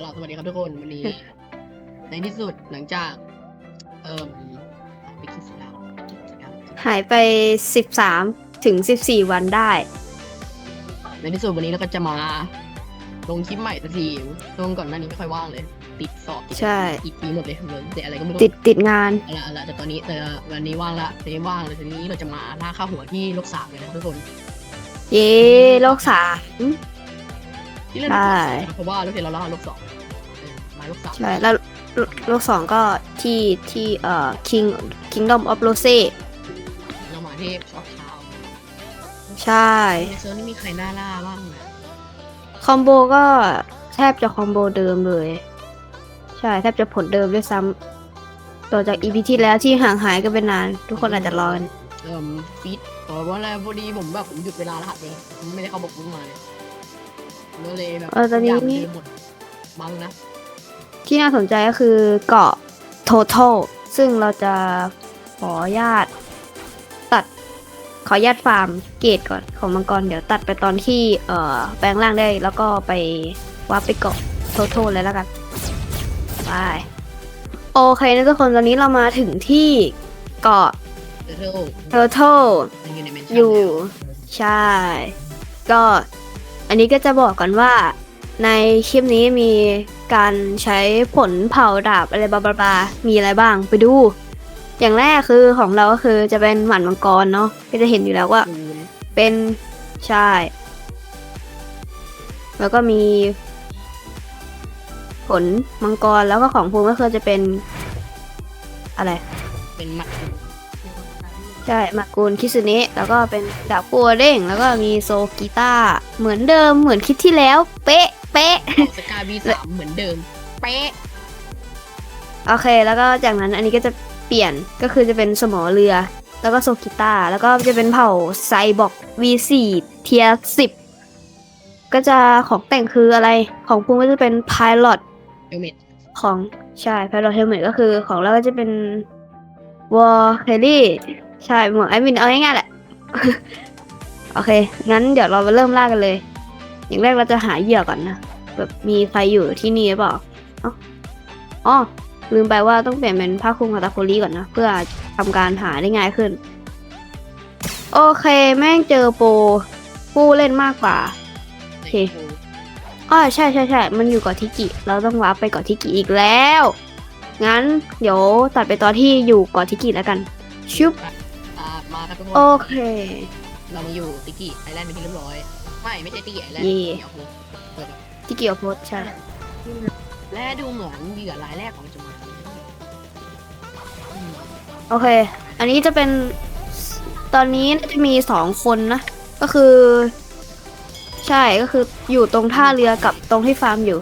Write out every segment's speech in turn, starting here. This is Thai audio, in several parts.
เอาล่ะสวัสดีครับทุกคนวันนี้ ในที่สุดหลังจาก เอ่มไปคิดสิแล้วคิดสิแล้วหายไป13ถึง14วันได้ ในที่สุดวันนี้เราก็จะมาลงคลิปใหม่สักทีลงก่อนหน้านี้ไม่ค่อยว่างเลย ติดสอบติดใช่ อีกปีหมดเลยเลยแต่อะไรก็ไม่รู้ ติดติดงาน เอาละเอาละแต่ตอนนี้แต่วันนี้ว่างละตอนนี้ว่างเลยทีนี้เราจะมาล่าข้าวหัวที่โลกสามเลยนะทุกคน เย้โลกสาม ที่เล่นใช่ เพราะว่าโลกที่เราล่าโลกสองเออมาโลกสามใช่แล้วโลโลกสองก็ที่ที่เอ่อ King Kingdom of Rose เรามาเทพชอบเช้าใช่ ในเซิร์ฟนี่มีใครน่าล่าบ้างนะคอมโบก็แทบจะคอมโบเดิมเลย ใช่แทบจะผลเดิมด้วยซ้ำต่อจาก EP ที่แล้วที่ห่างหายกันไปนาน ทุกคนอาจจะรอกัน เอ่อฟีดเพราะว่าอะไรพอดีผมแบบผมหยุดเวลารหัสเองผมไม่ได้เข้าบอกบุ้งมาเลย ก็เลยแบบเออตอนนี้ ทุกย่างมัเดิมหมดบังนะที่น่าสนใจก็คือเกาะ Total ซึ่งเราจะขออนุญาตตัดขออนุญาตฟาร์มเกตก่อนของมังกร เดี๋ยวตัดไปตอนที่เอ่อแปลงร่างได้แล้วก็ไปวาร์ปไปเกาะ Total เลยแล้วกันไปโอเคนะทุกคนตอนนี้เรามาถึงที่เกาะ เทอร์เทิล Total มันอยู่ในเมนชั่นอยู่ ใช่ ก็ อันนี้ก็จะบอกก่อนว่า ในคลิปนี้มีการใช้ผลเผาดาบอะไรบลาบามีอะไรบ้างไปดู อย่างแรกคือของเราก็คือจะเป็นหมันมังกรเนาะก็จะเห็นอยู่แล้วว่า เป็นใช่ แล้วก็มีผลมังกรแล้วก็ของภูมิก็คือจะเป็นอะไร เป็นหมัด ใช่มากูลคิสึเนะแล้วก็เป็นดาบปัวเด้งแล้วก็มีโซกีตาร์เหมือนเดิมเหมือนคลิดที่แล้ว เป๊ะ เป๊ะ สกาบีสามเหมือนเดิม เป๊ะ โอเค แล้วก็จากนั้นอันนี้ก็จะเปลี่ยนก็คือจะเป็นสมอเรือ แล้วก็โซกีตาร์แล้วก็จะเป็นเผ่าไซบอก V4 เทียสิบก็จะของแต่งคืออะไรของภูมิก็จะเป็นพายロ t เอลเมดของใช่พายロ t เฮลเมตก็คือของเราก็จะเป็นวอลเฮลี่ ใช่เหมือนไอวินเอาง่ายๆแหละ โอเค งั้นเดี๋ยวเรามาเริ่มล่ากันเลย อย่างแรกเราจะหาเหยื่อก่อนนะ แบบมีใครอยู่ที่นี่หรือเปล่าเอ้าอ๋อ ลืมไปว่าต้องเปลี่ยนเป็นผ้าคลุมคาตาโคลีก่อนนะ เพื่อทำการหาได้ง่ายขึ้น โอเค แม่งเจอโปรผู้เล่นมากกว่าในเคโคอ๋อใช่ใช่ใช่มันอยู่เกาะทิกิ เราต้องวาร์ปไปเกาะทิกิอีกแล้ว งั้น เดี๋ยวตัดไปตอนที่อยู่เกาะทิกิแล้วกัน ชุบอ่ามา ครับทุกคนโอเค เรามาอยู่ติกิไอแลนด์เป็นที่เรียบร้อย ไม่ไม่ใช่ติกิไอแลนด์เย่ เดี๋ยวผมเปิดทิกิออโพสใช่ และดูเหมือนเหยื่อรายแรกของจะมาอืมโอเค อันนี้จะเป็นตอนนี้น่าจะมีสองคนนะ ก็คือ ใช่ก็คืออยู่ตรงท่าเรือกับตรงที่ฟาร์มอยู่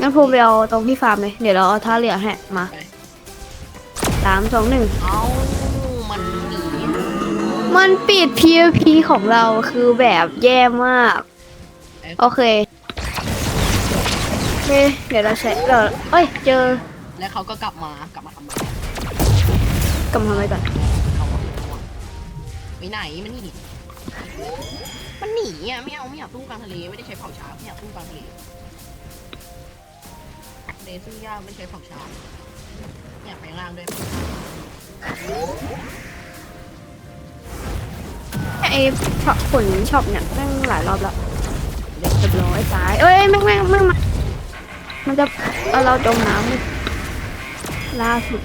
งั้นภูมิไปเอาตรงที่ฟาร์มเลยเดี๋ยวเราเอาท่าเรือให้มาสามสองหนึ่งเอามันหนี มันปิด PVP ของเราคือแบบแย่มาก โอเคโอเคเดี๋ยวเราใช้เราเอ้ย เจอและเขาก็กลับมากลับมาทำไมกำลังไปก่อนเขาอะไปไหนมันหนีมันหนีอะไม่เอาไม่อยากสู้กลางทะเลไม่ได้ใช้เผาช้างไม่อยากสู้กลางทะเลทะเลสู้ยากไม่ใช้เผาช้างไม่อยากไปข้างล่างด้วย ไอ้ช็อปผลช็อปเนี่ยแม่งหลายรอบแล้วเรียบร้อยตายเอ้ยแม่งแม่งแม่งมามันจะเอาเราจมน้ำล่าสุด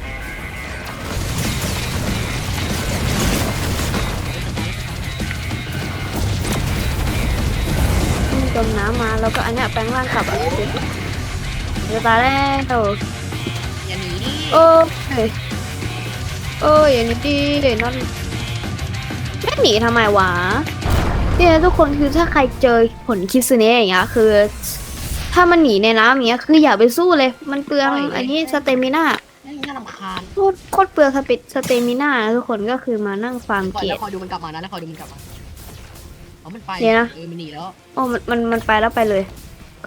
จมน้ำมาแล้วก็อันเนี้ยแปลงร่างกลับอะจะตายแล้วอย่าหนีดิโอ้ยเอ้ยอย่างนี้ดีเดี๋ยวนั่น หนีทำไมวะเนี่ยทุกคนคือถ้าใครเจอผลคิสเนะอย่างเงี้ยคือ ถ้ามันหนีในน้ำอย่างเงี้ยคืออย่าไปสู้เลย มันเปลืองอันนี้สเตมิน่าไม่น่ารำคาญโคตรโคตรเปลืองสเปสเตมิน่านะทุกคนก็คือมานั่งฟาร์มก่อนเกแล้วตคอยดูมันกลับมานะแล้วคอยดูมันกลับมาเอามันไปเดี๋ยวนะเออมันหนีแล้วโอ้มันมันมันไปแล้วไปเลย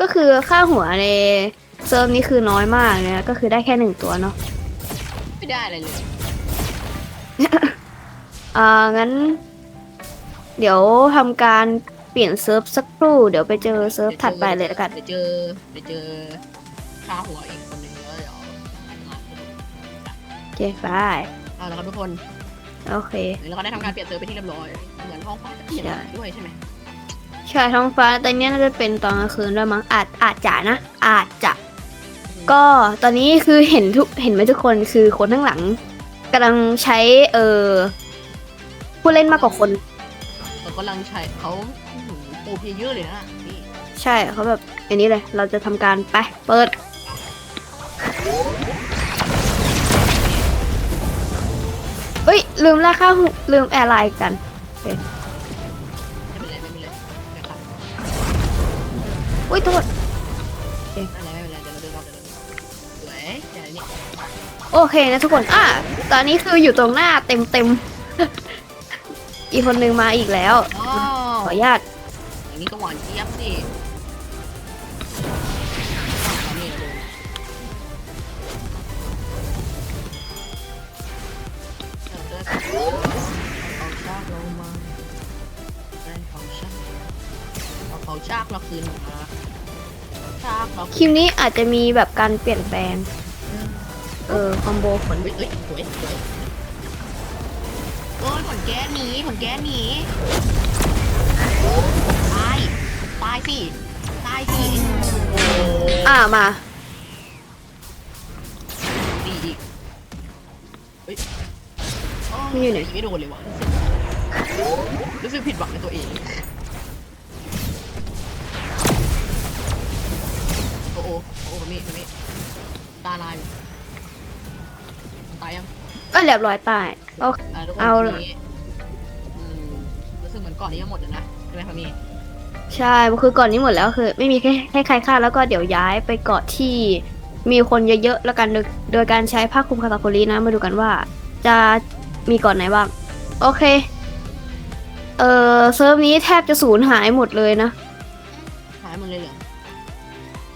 ก็คือค่าหัวในเซิร์ฟนี้คือน้อยมากเนี่ยก็คือได้แค่หนึ่งตัวเนาะไม่ได้อะไรเลย อ่างั้น เดี๋ยวทำการเปลี่ยนเซิร์ฟสักครู่ เดี๋ยวไปเจอเซิร์ฟถัดไปเลยละกันเดี๋ยวเจอเดี๋ยวเจอฆ่าหัวอีกคนหนึ่งแล้วเดี๋ยวมาสนุกโอเคไปเอาละครับทุกคน โอเคแล้วก็ได้ทำการเปลี่ยนเซิร์ฟไปที่เรียบร้อย เหมือนท้องฟ้าจะเปลี่ยนใช่ด้วยใช่ไหมใช่ท้องฟ้าตอนนี้น่าจะเป็นตอนกลางคืนด้วยมั้งอาจอาจจะนะ อาจจะ ก็ตอนนี้คือเห็นทุกเห็นไหมทุกคนคือคนข้างหลังกำลังใช้เอ่อผู้เล่นมากกว่าคน เรากำลังใช้เขาอื้อหือโปรเพลเยอร์เลยนะนี่ใช่เขาแบบอันนี้เลย เราจะทำการไปเปิด เฮ้ย ลืมราคาหูลืมแอร์ไลน์กันไม่เป็นไรไม่เป็นไรไม่ครับอุ้ยโทษไม่เป็นไรไม่เป็นไรเดี๋ยวเราเดินรอบเดี๋ยวเราเดินรอบสวยเดี๋ยวนี้โอเคนะทุกคนอะตอนนี้คืออยู่ตรงหน้าเต็มเต็ม อีกคนนึงมาอีกแล้ว อ๋อขออนุญาตอย่างนี้ก็หวานเจี๊ยบสิเอานี่เลยเอาเลือดเอาชากลงมาได้เอาชากเอาเขาชากเราคืนมาชากเราคลิปนี้อาจจะมีแบบการเปลี่ยนแปลง เออคอมโบผลเฮ้ยเฮ้ยสวยสวย โอ้ยผลแก้หนีผลแก้หนีตาย ตายสิ ตายสิโอ้อ่ามาดีอีกเฮ้ยโมันอยู่ไหนไม่โดนเลยวะรู้สึกผิดหวังในตัวเองโอ้โหโอ้โหนี่นี่ตาลายตายยัง ก็เรียบร้อยตายโอเค อ่าทุกคนเอาทีนี้อืมรู้สึกเหมือนก่อนนี้จะหมดแล้วนะใช่ไหมครับมี่ใช่คือก่อนนี้หมดแล้วคือ ไม่มีแค่แค่ใครฆ่าแล้วก็เดี๋ยวย้ายไปเกาะที่มีคนเยอะๆแล้วกันโดยโดยการใช้ผ้าคลุมคาตาโคลีนะมาดูกันว่า จะมีเก่อนไหนบ้าง โอเค เออเซิร์ฟนี้แทบจะสูญหายหมดเลยนะ หายหมดเลยเหรอ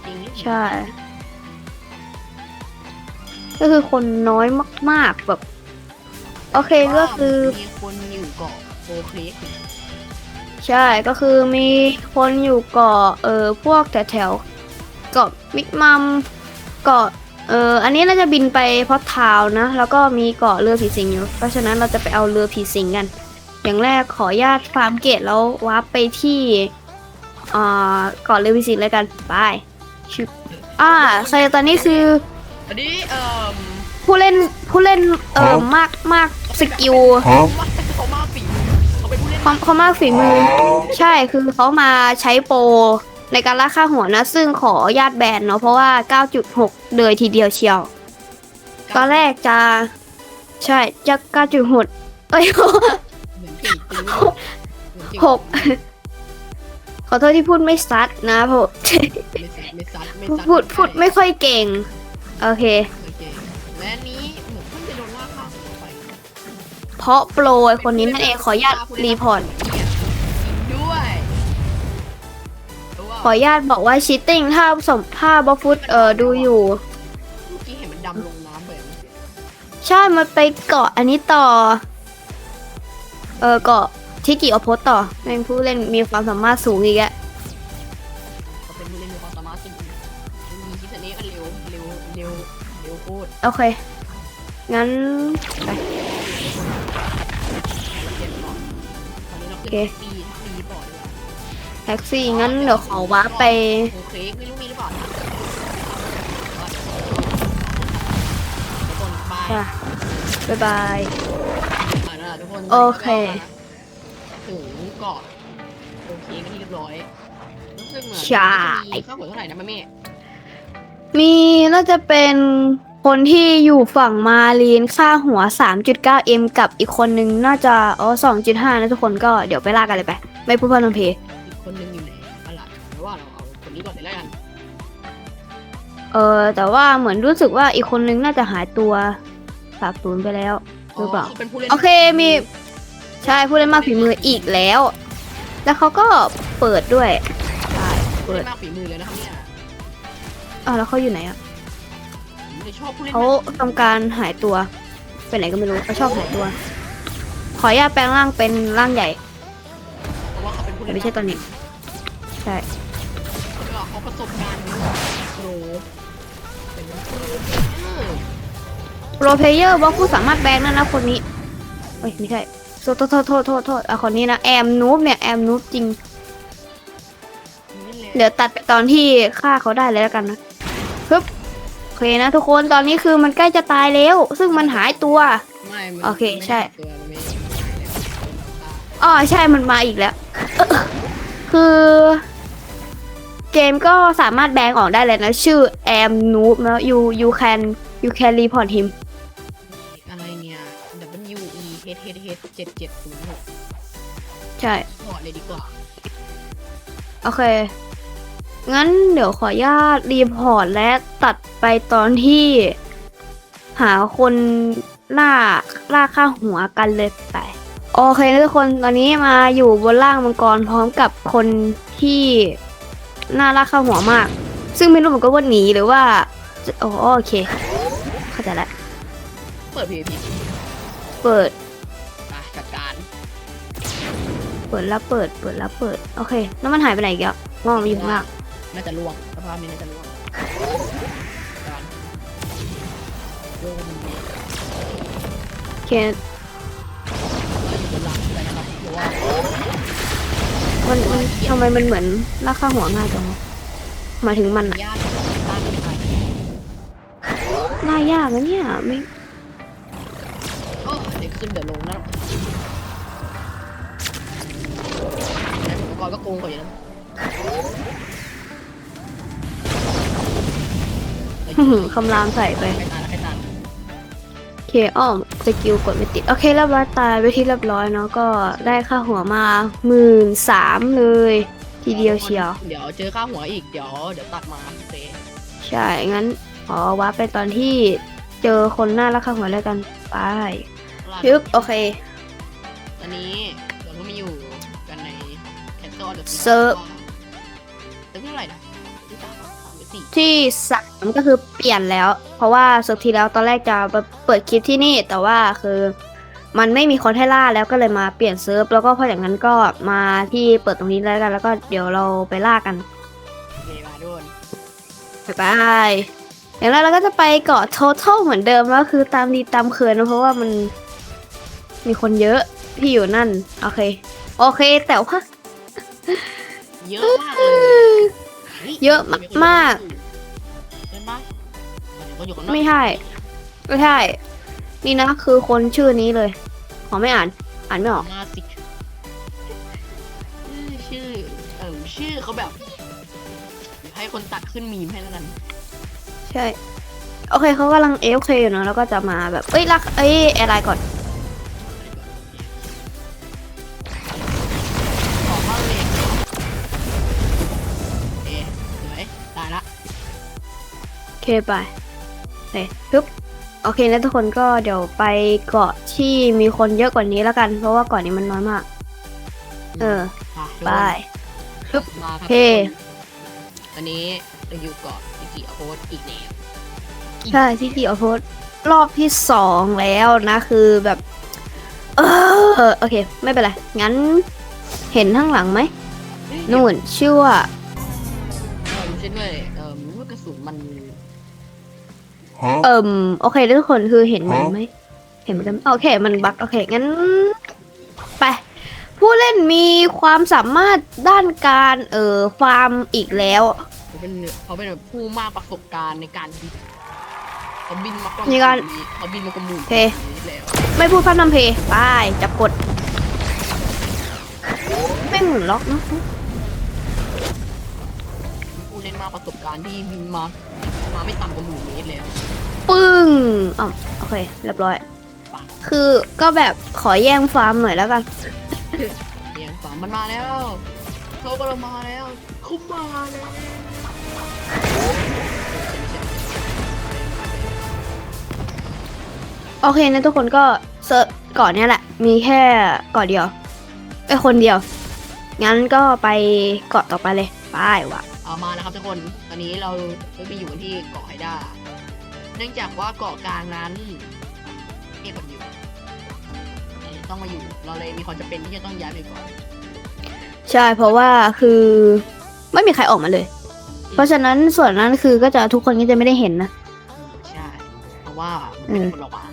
จริงนี่ใช่ ก็คือคนน้อยมาก ๆ แบบ โอเคก็คือมีคนอยู่เกาะโฟคลิกใช่ก็คือมีคนอยู่เกาะเออพวกแถวแถวเกาะมิกมัมเกาะเอออันนี้น่าจะบินไปพอทาวน์นะ แล้วก็มีเกาะเรือผีสิงอยู่ เพราะฉะนั้นเราจะไปเอาเรือผีสิงกัน อย่างแรกขออนุญาตฟาร์มเกตแล้ววาร์ปไปที่อ่าเกาะเรือผีสิงเลยกันไปชิบอ่าใช่ตอนนี้คือ อันนี้เอ่อผู้เล่นผู้เล่นเออมากมากสกิลเขามาเขามาฝีมือเขาเป็นผู้เล่นเขาเขามากฝีมือ ใช่คือเขามาใช้โปรในการล่าค่าหัวนะ ซึ่งขอญาตแบนเนาะเพราะว่า 9.6 เลยทีเดียวเชียว ตอนแรกจะ ใช่จะ9.6เอ้ยเหมือนเก่งตีเหมือนเก่งหกขอโทษที่พูดไม่ซัดนะเพราะไม่ซัดไม่ซัดไม่ซัดพูดพูดไม่ค่อยเก่ง โอเค โอเคและอันนี้เหมือนเพิ่งจะโดนล่าฆ่าหัวไปเพราะโปรไอ้คนนี้นั่นเองขออนุญาตรีพอร์ตด้วยเพราะว่าขออนุญาตบอกว่าชีตติ้งถ้าสมถ้าบอฟุตเออดูอยู่ เมื่อกี้เห็นมันดำลงน้ำไปอะเมื่อกี้ใช่ มันไปเกาะอันนี้ต่อ เออเกาะที่กี่อพสต่อแม่งผู้เล่นมีความสามารถสูงอีกอะ โคตรโอเค งั้นไปเจ็บก่อนตอนนี้เราขึ้นโอเคปีปีต่อดีกว่าแท็กซี่ งั้นเดี๋ยวขอว้าร์ปไป โอเคไม่รู้มีหรือเปล่านะทุกคนบายค่ะบ๊ายบายอ่านั่นแหละทุกคนโอเคถึงเกาะโอเคกันที่เรียบร้อยรู้สึกเหมือนใช่มีค่าหัวเท่าไหร่นะแม่เม่มีน่าจะเป็น คนที่อยู่ฝั่งมาลีนค่าหัว 3.9m กับอีกคนนึงน่าจะอ๋อ2.5 นะทุกคนก็เดี๋ยวไปลากกันเลยไป ไม่พูดพร่ำทำเพลอีกคนนึงอยู่ไหนอะไรแต่ว่าเราเอาคนนี้ก่อนเลยแล้วกันเออแต่ว่าเหมือนรู้สึกว่าอีกคนนึงน่าจะหายตัวสาบสูญไปแล้ว หรือเปล่าคืเป็นผู้เล่นโอเคมี ใช่ผู้เล่นมากฝีมืออีกแล้ว แล้วเขาก็เปิดด้วย ใช่ผู้เปิเล่ดนมากฝีมือเลยนะครับเนี่ย อ้าวแล้วเขาอยู่ไหนอะผมเลย ชอบผู้เล่นเขามากทำการหายตัวไปไหนก็ไม่รู้เขาชอบหายตัว ขออนุญาตแปลงร่างเป็นร่างใหญ่เพราะว่าเขาเป็นผู้แต่เล่นไม่ใช่ตอนนี้ใช่แล้วก็เขาประสบการณ์โอ้โหเป็นเออโปรเพลเยอร์บล็อกผู้สามารถแบงนั่นนะคนนี้เอ้ยไม่ใช่โทษโทษโทษโทษโทษโทษอะคนนี้นะแอมนูบเนี่ยแอมนูบจริงนี่เลยเดี๋ยวตัดไปตอนที่ฆ่าเขาได้เลยแล้วกันนะปึ๊บโอ เคนะทุกคนตอนนี้คือมันใกล้จะตายแล้ว ซึ่งมันหายตัว ไม่มันโอเคมันไม่ใช่ ตัวมันไม่หายเลยอ๋อใช่มันมาอีกแล้วเอ้อคือ เกมก็สามารถแบงออกได้เลยนะ ชื่อแอมนูบนะ you you can you can report him อะไรเนี่ย W E H H H เจ็ดเจ็ดศูนย์หกใช่ พอร์ตเลยดีกว่า โอเค งั้นเดี๋ยวขออนุญาตรีพอร์ตและตัดไปตอนที่หาคนล่าล่าค่าหัวกันเลยไป โอเคนะทุกคนตอนนี้มาอยู่บนล่างมังกรพร้อมกับคนที่น่าล่าค่าหัวมาก ซึ่งไม่รู้เหมือนกันว่าหนีหรือว่าจะอ๋อโอเค เข้าใจแล้วเปิด PVP เปิดไปจัดการ เปิดแล้วเปิด เปิดแล้วเปิด โอเค แล้วมันหายไปไหนอีกแล้วมองมันอยู่ข้างล่าง น่าจะล่วงสภาพนี้น่าจะล่วงการโยนโอเคเราอยู่บนหลังเลยนะครับเพราะว่ามันมันทำไมมันเหมือนล่าค่าหัวง่ายจังวะหมายถึงมันอะญาติบ้านไม่ไปล่ายากนะเนี่ยไม่โอ้เดี๋ยวขึ้นเดี๋ยวลงนะแล้วอุปกรณ์ก็โกงกว่าอยู่แล้ คำรามใส่ไปใครตายแล้วใครตายโอเคอ้อมสกิลกดไม่ติด โอเคเรียบร้อยตายไปที่เรียบร้อยเนาะก็ได้ค่าหัวมาหมื่นสามเลย ทีเดียวเชียว เดี๋ยวเจอข้าวหัวอีกเดี๋ยวเดี๋ยวตัดมาโอเคใช่งั้นขอวัดไปตอนที่เจอคนหน้ารักค่าหัวแล้วกันไปยึบโอเคตอนนี้เราก็มาอยู่กันในแคนเซิลเดอะเซิร์ฟเซิร์ฟที่เท่าไหร่นะ ที่สามก็คือเปลี่ยนแล้ว เพราะว่าเซิร์ฟที่แล้วตอนแรกจะเปิดคลิปที่นี่แต่ว่าคือมันไม่มีคนให้ล่าแล้วก็เลยมาเปลี่ยนเซิร์ฟแล้วก็เพราะอย่างนั้นก็มาที่เปิดตรงนี้แล้วกัน แล้วก็เดี๋ยวเราไปล่ากันเยมาด้วยบ๊ายบายอย่างแรกเราก็จะไปเกาะ total เหมือนเดิมแล้วคือตามดีตามเคยนะเพราะว่ามันมีคนเยอะที่อยู่นั่น โอเค โอเคแต่ว่าเยอะมากเลยฮ้ เยอะมากเห็นปะเดี๋ยวก็อยู่ข้างนอกไม่ใช่ไม่ใช่ นี่นะคือคนชื่อนี้เลย ขอไม่อ่าน อ่านไม่ออก มาสิชื่อชื่อ เออชื่อเขาแบบเดี๋ยวให้คนตัดขึ้นมีมให้แล้วกัน ใช่ โอเคเขากำลังเอฟเคอยู่เนอะแล้วก็จะมาแบบ เอ้ยรักเอ้ยอะไรก่อน เคไปโอเคปึ๊บโอเคนะทุกคนก็เดี๋ยวไปเกาะที่มีคนเยอะกว่านี้แล้วกัน เพราะว่าเกาะนี้มันน้อยมาก เออไปมาครับเฮ้อันนี้เราอยู่เกาะอิกิโพสอีกแล้วใช่ที่ที่เอาโพสต์รอบที่สองแล้วนะคือแบบ เออโอเค ไม่เป็นไร งั้นเห็นข้างหลังไหมนู่นชื่อว่า เออช่วยด้วย เอิมโอเคทุกคนคือเห็นมันไหมเห็นมันกันโอเค มันบั๊กโอเคงั้น ไป ผู้เล่นมีความสามารถด้านการเอ่อฟาร์มอีกแล้ว เขาเป็นเขาเป็นแบบผู้มากประสบการณ์ในการบินเขาบินมากกว่ามีการ เขาบินมากกว่าหมู่โอเคแล้วไม่พูดพร่ำทำเพลงไปจับกด ไม่หมุนล็อกเนอะผู้เล่นมากประสบการณ์ที่บินมา มาไม่ต่ำกว่าหมู่เมตรแล้วปึ้งอ๋อโอเค เรียบร้อยปังคือก็แบบขอแย่งฟาร์มหน่อยแล้วกัน เสียงสามมันมาแล้วเขากำลังมาแล้วเขามาแล้วโอเคนะทุกคนก็เซิร์ฟก่อนเนี้ยแหละ มีแค่เกาะเดียวไอ้ยคนเดียว งั้นก็ไปเกาะต่อไปเลย ไปว่ะ เอามานะครับทุกคน ตอนนี้เราไปอยู่กันที่เกาะไฮด้า เนื่องจากว่าเกาะกลางนั้นมีคนอยู่ ต้องมาอยู่ เราเลยมีความจำเป็นที่จะต้องย้ายไปก่อน ใช่เพราะว่าคือไม่มีใครออกมาเลย เพราะฉะนั้นส่วนนั้นคือก็จะทุกคนก็จะไม่ได้เห็นนะว่ามันเป็นคนออกมา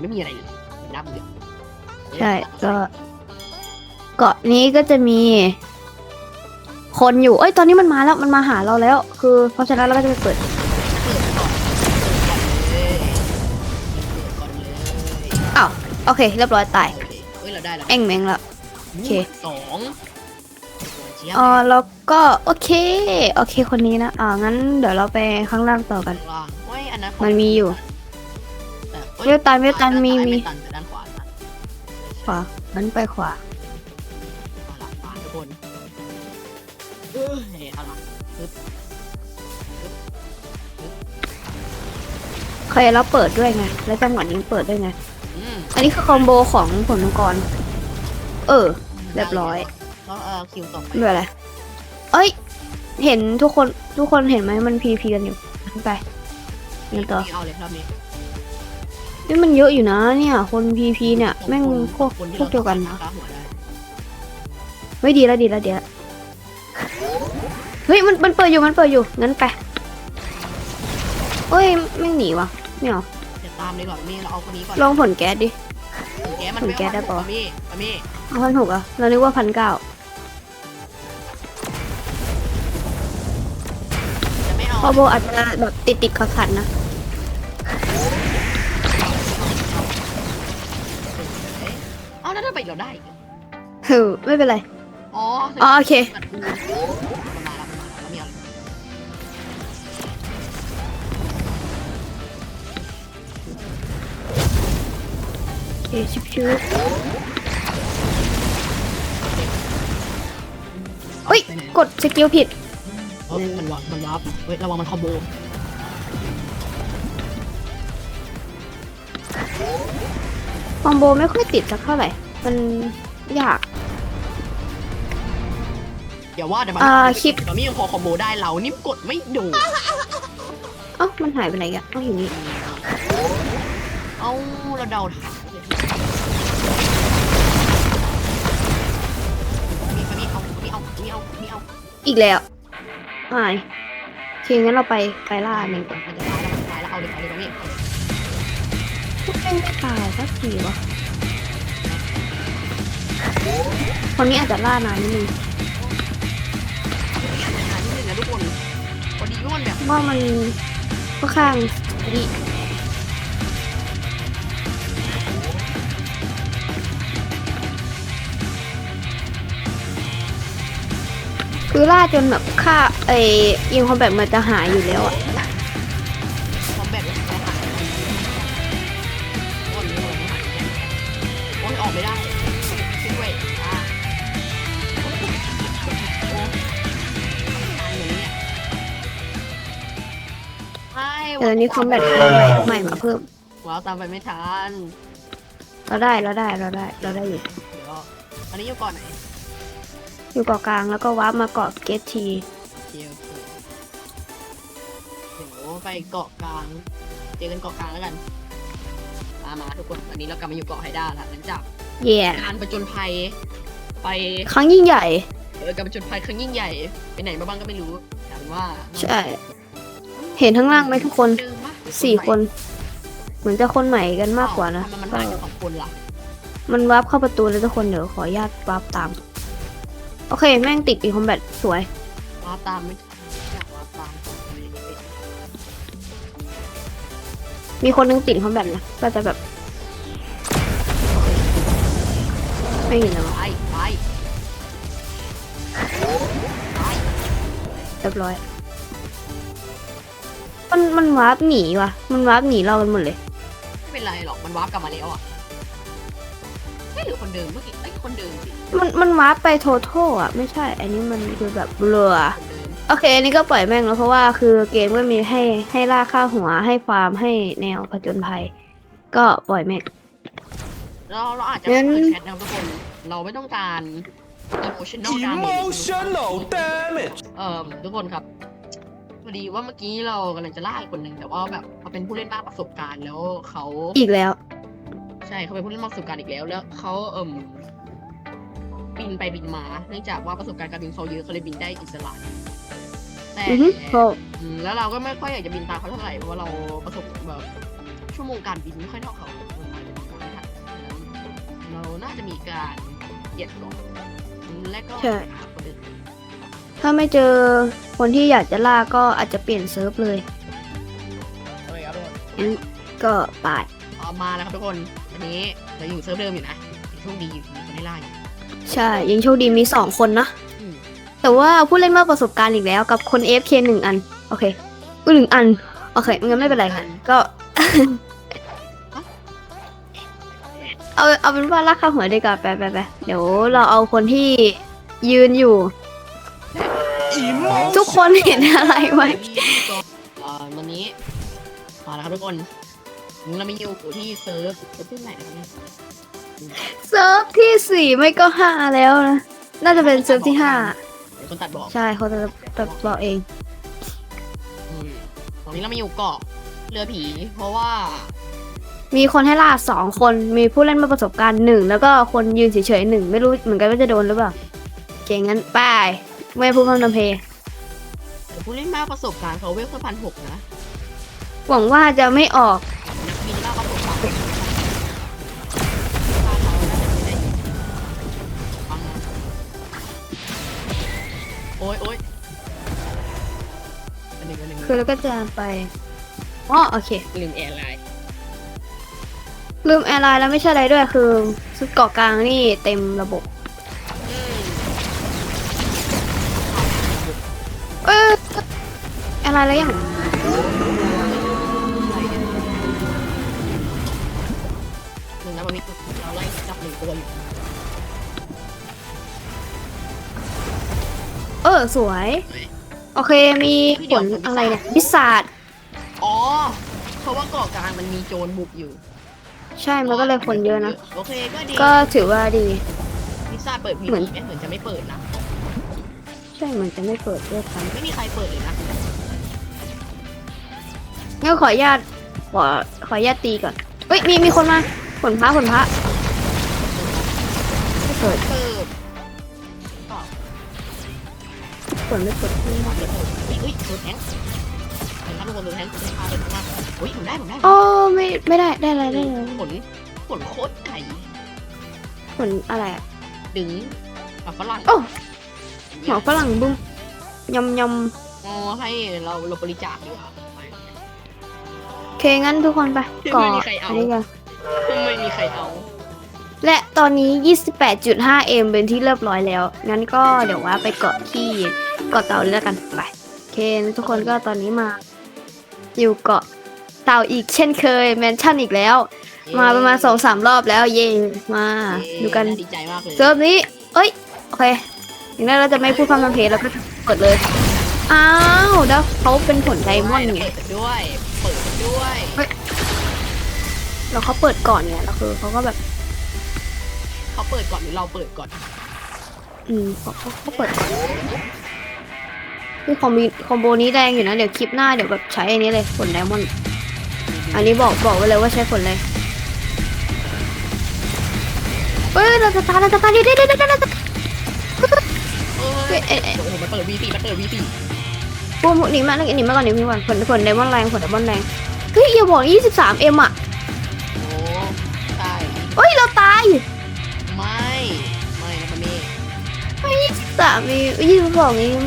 ไม่มีอะไรเลยมันน่าเบื่อใช่ก็ เกาะนี้ก็จะมี คนอยู่ เอ้ย ตอนนี้มันมาแล้ว มันมาหาเราแล้ว คือ เพราะฉะนั้นเราก็จะไปเปิดเปิดก่อนเปิดก่อนเลยเปิดก่อนเลยอ้าว โอเค เรียบร้อยตาย โอเคเฮ้ยเราได้แล้วแองแมงแล้วโอเค สองเจี๊ยบเออแล้วก็ โอเค โอเค คนนี้นะ อ่า งั้น เดี๋ยวเราไปข้างล่างต่อกันข้างล่างเฮ้ยอันนั้นมันมีอยู่ แต่อ้เวลตันเวลตันมีมี ไตันแต่ด้านขวาตันขวางั้นไปขวาเอา ออเฮ้ยเอาหลังปึ๊บเคยแล้วเปิดด้วยไง แล้วจังหวะนี้เปิดด้วยไง อืมอันนี้คือคอมโบของผลมังกร เออ เรียบร้อยแล้วเออคิวต่อไปไม่เป็นไร เอ้ย เห็นทุกคนทุกคนเห็นไหมมันพีพีกันอยู่ไปกันต่อเอาเลยครับนี่นี่มันเยอะอยู่นะเนี่ย คนพีพีเนี่ยแม่งพวกคนที่พวกเดียวกันรานะต้องการหัวได้เฮ้ยดีแล้วดีแล้วดีแล้ว เฮ้ยมันมันเปิดอยู่มันเปิดอยู่งั้นไปเฮ้ยแม่งหนีวะไม่เอาเดี๋ยวตามเลยก่อนมี่เราเอาคนนี้ก่อนลองผลแก๊สดิแกมันถึงแก๊สได้ปะปะ มี่ปะมี่เอาพันหกอะเรานึกว่าพันเก้าจะไม่เอาพอโบอาจจะแบบติดติดขัดขัดๆนะเอาแล้วถ้าไปเราได้อีกเฮ้ยไม่เป็นไรอ๋ออ๋อโอเค มันมาแล้วมันมาแล้วมัน เอชิบชิบเฮ้ย กดสกิลผิด เอ้ยมันวางมันวาร์ปเฮ้ยระวังมันคอมโบคอมโบไม่ค่อยติดสักเท่าไหร่ มันยาก อย่าว่าแต่มันอ่าคลิปปะมี่ยังพอคอมโบได้เรานี่กดไม่โดนเอ้ามันหายไปไหนกันเอ้าอยู่นี่เอาเราเดาถ อีกแล้วหายโอเคงั้นเราไปไปล่าหนึ่งก่อนมันจะตายแล้วมันตายแล้วเอาเลยเอาเลยปะมี่พวกแม่งไม่ตายสักทีวะคนนี้อาจจะล่านานนิดนึงหาที่หนึ่งนะทุกคนพอดีว่ามันแบบว่ามันค่อนข้างดี คือล่าจนแบบค่าไอยิงคอมแบทมันจะหายอยู่แล้วอะคอมแบทมันจะหายโอ้ยโอ้ยหายโอ้ยออกไม่ได้ช่วยด้วยอ่าโอ้ยโอ้ยนานอย่างนี้เนี่ยใช่แต่ตอนนี้คอมแบทใหม่มาเพิ่ม ว้าวตามไปไม่ทันเราได้เราได้เราได้เราได้อยู่เดี๋ยวอันนี้อยู่ก่อนไหน อยู่เกาะกลางแล้วก็วาร์ปมาเกาะเกตทีโอเคโอเคเดี๋ยวไปเกาะกลางเจอกันเกาะกลางแล้วกันมามาทุกคนวันนี้เรากลับมาอยู่เกาะไฮด้าแล้วหลังจากเย่การประจนภัย ไปครั้งยิ่งใหญ่เออการประจนภัยครั้งยิ่งใหญ่ไปไหนมาบ้างก็ไม่รู้ถามว่าใช่ เห็นข้างล่างไหมทุกคนเจอปะสี่คน เหมือนจะคนใหม่กันมากกว่านะทำไมมันก็หายไปสองคนล่ะมันวาร์ปเข้าประตูเลยทุกคนเดี๋ยวขออนุญาตวาร์ปตาม โอเค แม่งติดอีคอมแบทสวย ว้าตามไม่อยากว้าตามมีคนนึงติดคอมแบทนะก็จะแบบโอเคไม่เห็นแล้วไปไปเรียบร้อย มันมันวาร์ปหนีว่ะ มันวาร์ปหนีเรากันหมดเลย ไม่เป็นไรหรอกมันวาร์ปกลับมาแล้วอะไม่หรือคนเดิมเมื่อกี้ไอ้ยคนเดิมสิ มันมันวาร์ปไปโทโทอะ ไม่ใช่ อันนี้มันคือแบบเบลอคนเดิมโอเค อันนี้ก็ปล่อยแม่งแล้วเพราะว่าคือเกมก็มีให้ให้ล่าค่าหัวให้ฟาร์มให้แนวผจญภัย ก็ปล่อยแม่ง เราเราอาจจะงั้น เปิดแชทนะครับทุกคน เราไม่ต้องการ emotional damage Emotional damage เอ่อทุกคนครับพอดีว่าเมื่อกี้เรากำลังจะล่าอีกคนหนึ่งแต่ว่าแบบเขาเป็นผู้เล่นมากประสบการณ์แล้วเขา อีกแล้ว ใช่เขาเป็นผู้เล่นมากประสบการณ์อีกแล้ว แล้วเขาเอิ่ม บินไปบินมา เนื่องจากว่าประสบการณ์การบินเขาเยอะเขาเลยบินได้อิสระแต่อือฮึเพราะอืมแล้วเราก็ไม่ค่อยอยากจะบินตามเขาเท่าไหร่เพราะว่าเราประสบแบบชั่วโมงการบินไม่ค่อยเท่าเขาคนไทยเป็นคนไม่ทันเราน่าจะมีการเหยียดก่อนและก็ใช่ หาคนอื่น ถ้าไม่เจอคนที่อยากจะล่าก็อาจจะเปลี่ยนเซิร์ฟเลยโอเคครับทุกคนงั้นก็ไปต่อมาแล้วครับทุกคน อันนี้เราอยู่เซิร์ฟเดิมอยู่นะโชคดีอยู่มีคนได้ล่าอยู่ ใช่ ยังโชคดีมีสองคนนะอืมแต่ว่าผู้เล่นมากประสบการณ์อีกแล้วกับคน AFK หนึ่งอัน โอเคอุ้ยหนึ่งอัน โอเคงั้นไม่เป็นไรค่ะก็ เอาเอาเป็นว่าลากข้าหัวดีกว่าไปไปไปเดี๋ยวเราเอาคนที่ยืนอยู่ ทุกคนเห็นอะไรไหมอ่าวันนี้มาแล้วครับทุกคนเรามีอยู่ที่เซิร์ฟเซิร์ฟที่ไหนนะครับ เนี่ยเซิร์ฟที่สี่ไม่ก็ห้าแล้วนะ น่าจะเป็นเซิร์ฟที่ห้าเดี๋ยวคนตัดบอกใช่เขาจะตัดบอกเอง อืมตอนนี้เรามาอยู่เกาะเรือผี เพราะว่ามีคนให้ล่าสองคน มีผู้เล่นมาประสบการณ์หนึ่งแล้วก็คนยืนเฉยๆหนึ่งไม่รู้เหมือนกันว่าจะโดนหรือเปล่าเก่งงั้นไป้ายไม่พูดคำนำเพลงผู้เล่นมากประสบการณ์เขาเวลแค่พันหกนะหวังว่าจะไม่ออก คือแล้วก็จะไปอ๋อโอเค ลืมแอร์ไลน์ลืมแอร์ไลน์แล้วไม่ใช่อะไรด้วยคือชุดเกาะกลางนี่เต็มระบบอืมเออแอร์ไลน์แล้วยังหนึ่งนะมันมีเราไล่จับหนึ่งตัวอยู่เออสวย โอเคมีผลอะไรเนี่ยพิศาจอ๋อ เพราะว่าเกาะกลางมันมีโจรบุกอยู่ใช่มันก็เลยคนเยอะนะ โอเคก็ดีก็ถือว่าดี พิซซ่าเปิดวีเหมือน ไหมเหมือนจะไม่เปิดนะ ใช่เหมือนจะไม่เปิดด้วยซ้ไม่มีใครเปิดเลยนะำงั้นขออนุญาตขอขออนุญาตตีก่อนเฮ้ยมีมีคนมาผลพระผลพระไม่เปิด เปิด ผลไม่เปิดเปิดเปิดอุ้ยอุ้ยโดนแทงเห็นครับทุกคนโดนแทงโดนพาเป็นมาอุ้ยผมได้ผมได้โอ้ไม่ไม่ได้ได้อะไรได้อะไรผลผลโคตรไก่ผลอะไรอะดึงกับฝรั่งโอ้หมอฝรั่งบุ้มยำยำอ๋อให้เราเราบริจาคดีกว่าโอเคงั้นทุกคนไปก่อไม่มีใครเอาอันนี้กันไม่มีใครเอา และตอนนี้ 28.5M เป็นที่เรียบร้อยแล้ว งั้นก็เดี๋ยวว่าไปเกาะที่เกาะเต่าเลยแล้วกันไปโอเคนะทุกคนก็ตอนนี้มา อยู่เกาะเต่าอีกเช่นเคยแมนชั่นอีกแล้ว มาประมาณสองสามรอบแล้วเย่มาดูกันดีใจมากเลยเซิร์ฟนี้ เอ้ยโอเคอย่างนั้นเราจะไม่พูดความทำเพลแล้วก็เปิดเลยอ้าวแล้วเขาเป็นผลไดมอนด์ไงเปิดด้วยเปิดด้วยแล้วเขาเปิดก่อนไงแล้วคือเขาก็แบบ เขาเปิดก่อนหรือเราเปิดก่อน อืมเขาเขาเขาเปิดก่อนคือคอมบีคอมโบนี้แรงอยู่นะ เดี๋ยวคลิปหน้าเดี๋ยวแบบใช้อันนี้เลยผลไดมอนด์อันนี้บอกบอกไว้เลยว่าใช้ผลอะไรเฮ้ยเราจะตายเราจะตายเดี๋ยวเดี๋ยวเดี๋ยวเดี๋ยวเดี๋ยวเอ้ยเอ๊ะเอ๊ะโอ้โหมันเปิด V4 มันเปิด V4 พวกหนีมาหนีมาก่อนหนีมาก่อนผลผลไดมอนด์แรงผลไดมอนด์แรงเฮ้ยอย่าบอก23เอ็มอะโอ้ใช่เฮ้ยเราตาย สามมียี่สิบสองเอง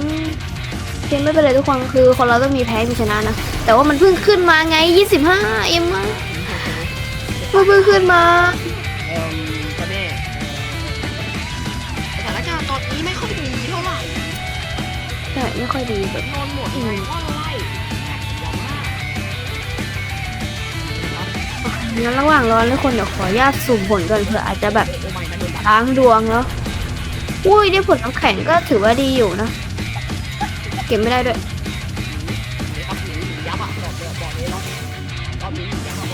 โอเคไม่เป็นไรทุกคนคือคนเราต้องมีแพ้มีชนะนะ แต่ว่ามันเพิ่งขึ้นมาไงยี่สิบห้าเอ็มมามันเพิ่งขึ้นมาเอ่อมันนี่สถานการณ์ตอนนี้ไม่ค่อยดีเท่าไหร่ใช่ไม่ค่อยดีแบบ นอนหมดเลยว่าไล่อย่ามากงั้นระหว่างรอทุกคนเดี๋ยวขออนุญาตสุ่มผลก่อนเผื่ออาจจะแบบโอ้ไม่นะโดนดับล้างดวงแล้ว อุ้ยได้ผลน้ำแข็งก็ถือว่าดีอยู่นะ เก็บไม่ได้ด้วยเลยบอกเลยรอบนี้รอบนี้หนียับอ่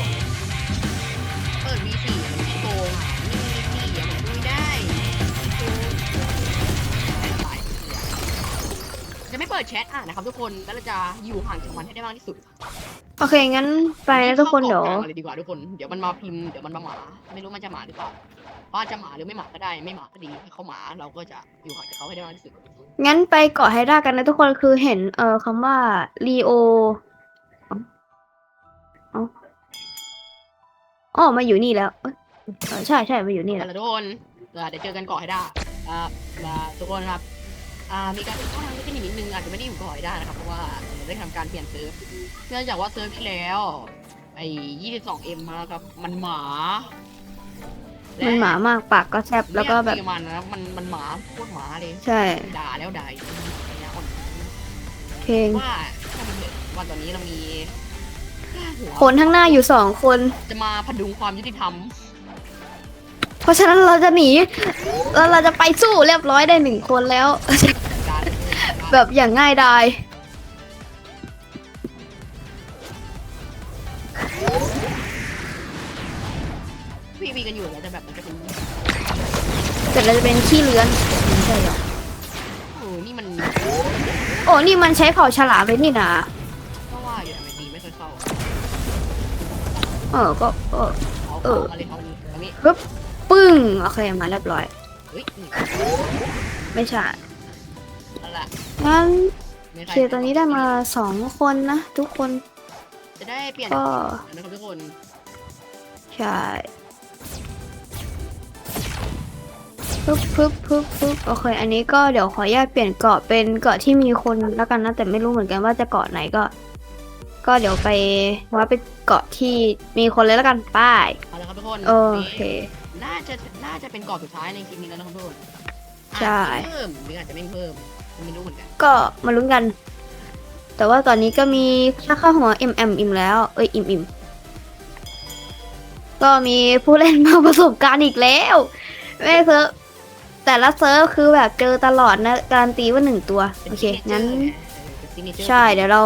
มันไม่โกงอะนี่ V4 อะมันดูได้โกงตายจะไม่เปิดแชทอ่านนะครับทุกคนแล้วเราจะอยู่ห่างจากมันให้ได้มากที่สุดโอเคงั้นไปนะทุกคนเดี๋ยว ข้ากล่องกลางเลยดีกว่าทุกคน เดี๋ยวมันมาพิมพ์ เดี๋ยวมันมาหมา ไม่รู้มันจะหมาหรือเปล่า เพราะอาจจะหมาหรือไม่หมาก็ได้ ไม่หมาก็ดีถ้าเขาหมาเราก็จะอยู่ห่างจากเขาให้ได้มากที่สุดงั้นไปเกาะไฮด้ากันนะทุกคนคือเห็นเอ่อคำว่าลีโออ๋อมาอยู่นี่แล้วเอ้ยเออใช่ใช่มาอยู่นี่เอาแล้วละทุกคนเดี๋ยวเจอกันเกาะให้ได้อ่ามาทุกคนครับอ่ามีการเข้าทางเทคนิคนิดนึงอาจจะไม่ได้อยู่เกาะให้ได้นะครับ เพราะว่าเราได้ทำการเปลี่ยนเซิร์ฟเนื่องจากว่าเซิร์ฟที่แล้วไอ้ 22M มาแล้วครับ มันหมา มัมันหมามากปากก็แซบแล้วก็แบบมันนะมันมันหมาโคตรหมาเลยใช่ ด่าแล้วด่าอีกปัญญาอ่อนเพลง ว่าถ้ามันเถอะว่าตอนนี้เรามีหัวคนข้างหน้าอยู่สองคน จะมาพดุงความยุติธรรมเพราะฉะนั้นเราจะหนีแล้วเราจะไปสู้เรียบร้อยได้หนึ่งคนแล้ว การ แบบอย่างง่ายดาย วีวีกันอยู่แล้วจะแบบมันจะเป็นแต่เราจะเป็นขี้เลื้อนไม่ใช่หรอโอ้นี่มันโอ้นี่มันใช้เผาฉลามเลยนี่นะก็ว่าอยู่ทำไมดีไม่ค่อยเข้าเออก็เออเอาเอเข้าอมาเลยเอานี้เอานี้ปึ้งโอเคมาเรียบร้อย เฮ้ยนี่ไม่ใช่นั่นแหละงั้นไม่โอใช่เคตอนนี้ได้มาสองคนนะทุกคนจะได้เปลี่ยนก็นะครับทุกคน ใช่ ปึ๊บปึ๊บปึ๊บปึ๊บโอเค อันนี้ก็เดี๋ยวขออนุญาตเปลี่ยนเกาะเป็นเกาะที่มีคนแล้วกันนะแต่ไม่รู้เหมือนกันว่าจะเกาะไหนก็ ก็เดี๋ยวไปว่าไปเกาะที่มีคนเลยแล้วกันไป้ายเอาละครับทุกคนโอเค น่าจะน่าจะเป็นกรอบสุดท้ายในคลิปนี้แล้วนะครับทุกคนใช่ อาจจะเพิ่มหรืออาจจะไม่เพิ่มไม่รู้เหมือนกันก็มาลุ้นกัน แต่ว่าตอนนี้ก็มีค่าค่าหัว M M อิ่มแล้วเอ้ยอิ่มอิ่มก็มีผู้เล่นมาประสบการณ์อีกแล้วไม่เซิร์ฟ แต่ละเซิร์ฟคือแบบเจอตลอดนะการันตีว่าหนึ่งตัว โอเค งั้น ใช่ เดี๋ยวเรา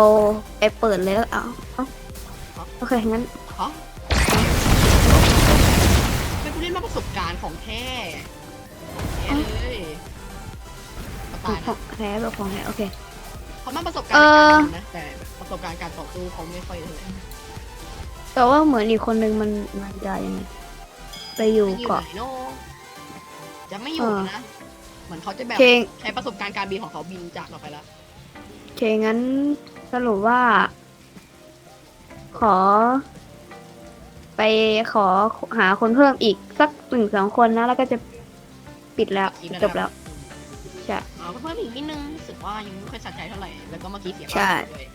ไปเปิดเลยแล้วเอาเอาโอเค งั้นฮะเป็นผู้เล่นมากประสบการณ์ของแท้แท้เลยเขาตายขอนะงแท้แบบของแท้โอเคเขามากประสบการเอณ์ในอการยิงนะแต่ประสบการณ์การต่อสู้เขาไม่ค่อยเท่าไหร่แต่ว่าเหมือนอีกคนนึงมันมันจะยังไงไปอยู่ไม่อยู่เกาะไหนเนอะ จะไม่อยู่เออนะ เหมือนเขาจะแบบเคงใช้ประสบการณ์การบินของเขาบินจากเราไปแล้วโอเคงั้นสรุปว่า ขอ ไปขอหาคนเพิ่มอีกสักหนึ่งสองคนนะ แล้วก็จะปิดแล้วคิดจบแล้วใช่เอาเพิ่มอีกนิดนึงรู้สึกว่ายังไม่ค่อยสะใจเท่าไหร่ แล้วก็เมื่อกี้เสียใช่บ้างด้วย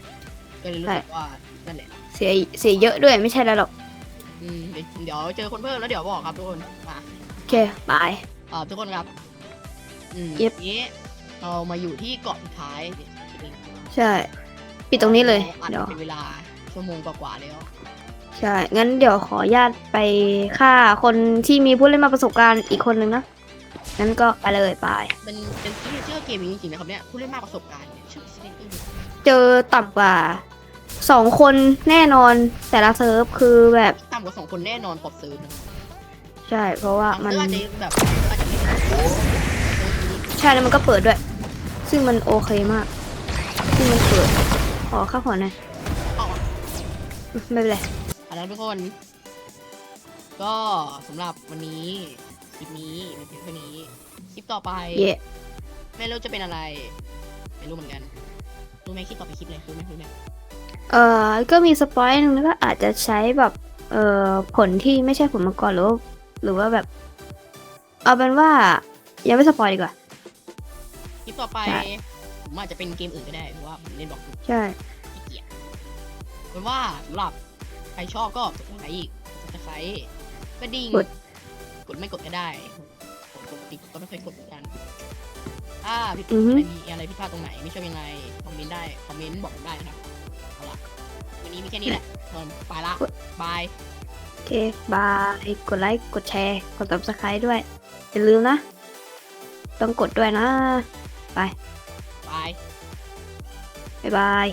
ก็เลยรู้สึกว่านั่นแหละเสียเสียเยอะด้วยไม่ใช่แล้วหรอกอืมเดี๋ยวเดี๋ยวเจอคนเพิ่มแล้วเดี๋ยวบอกครับทุกคนมาโอเคบาย อ่าทุกคนครับ อืมเย็บทีนี้เรามาอยู่ที่เกาะสุดท้ายใช่ ปิดตรงนี้เลยอัดเดี๋ยว เป็นเวลาชั่วโมงกว่าๆแล้ว ใช่ งั้นเดี๋ยวขออนุญาตไปฆ่าคนที่มีผู้เล่นมาประสบการณ์อีกคนนึงนะ งั้นก็ไปเลยไป เป็นเป็นที่เชื่อเกมนี้จริงๆนะครับเนี่ยผู้เล่นมากประสบการณ์เนี่ยชื่อ Resident Evil เจอต่ำกว่าสองคนแน่นอนแต่ละเซิร์ฟคือแบบ ต่ำกว่าสองคนแน่นอนขอบซื้อนะใช่ เพราะว่าบางมันเสื้ออาจจะแบบอาจจะ ใช่แล้วมันก็เปิดด้วย ซึ่งมันโอเคมาก ซึ่งมันเปิดขอข้าวหัวหน่อยอ๋อไม่เป็นไรเอาละทุกคน ก็สำหรับวันนี้คลิปนี้มีเพียงเท่านี้คลิปต่อไป เย่ไม่รู้จะเป็นอะไร ไม่รู้เหมือนกัน รู้ไหมคลิปต่อไปคลิปอะไรรู้ไหมรู้ไหมเอ่อก็มีสปอยล์หนึงแล้วก็อาจจะใช้แบบ เอ่อผลที่ไม่ใช่ผลมังกรหรือว่าหรือว่าแบบ เอาเป็นว่ายังไม่สปอยดีกว่า คลิปต่อไปใช่ ผมอาจจะเป็นเกมอื่นก็ได้เพราะว่าผมเล่นบอกถูกใช่ ขี้เกียจเป็นว่าสำหรับใครชอบก็กดไลค์กดไลค์กระดิ่งกด กดไม่กดก็ได้ผมปกติก็ไม่เคยกดเหมือนกันถ้าผิดอือฮึมีอะไรผิดพลาดตรงไหนไม่ชอบยังไงคอมเมนต์ได้คอมเมนต์บอกผมได้นะครับเอาล่ะวันนี้มีแค่นี้แหละตอนไปละบาย โอเค บาย กดไลค์ กดแชร์ กด subscribe ด้วย อย่าลืมนะ ต้องกดด้วยนะบาย บ๊ายบาย